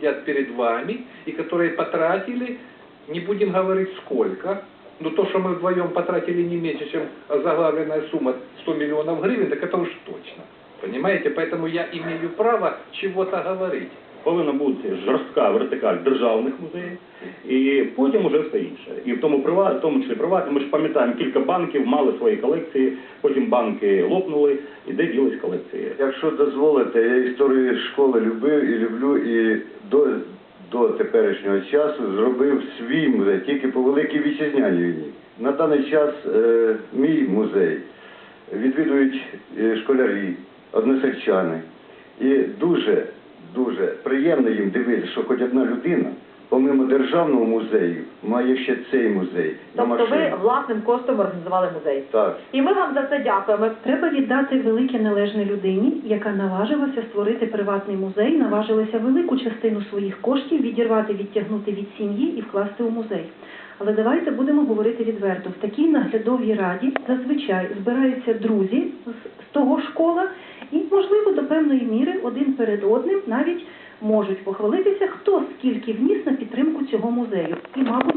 сидят перед вами и которые потратили, не будем говорить сколько, но то, что мы вдвоем потратили не меньше, чем заглавленная сумма 100 миллионов гривен, так это уж точно. Понимаете? Поэтому я имею право чего-то говорить. Повинна бути жорстка вертикаль державних музеїв, і потім уже все інше. І в тому приват, в тому числі приватні. Ми ж пам'ятаємо, кілька банків мали свої колекції, потім банки лопнули, і де ділись колекції. Якщо дозволите, я історію школи любив і люблю, і до, до теперішнього часу зробив свій музей, тільки по Великій Вітчизняній війні. На даний час е, мій музей відвідують е, школярі, односельчани. І дуже, дуже приємно їм дивитися, що хоч одна людина, помимо державного музею, має ще цей музей. Тобто ви власним коштом організували музей. Так. І ми вам за це дякуємо. Треба віддати велике належне людині, яка наважилася створити приватний музей, наважилася велику частину своїх коштів відірвати, відтягнути від сім'ї і вкласти у музей. Але давайте будемо говорити відверто. В такій наглядовій раді зазвичай збираються друзі з, того школа, і, можливо, певної міри один перед одним навіть можуть похвалитися, хто скільки вніс на підтримку цього музею. І, мабуть,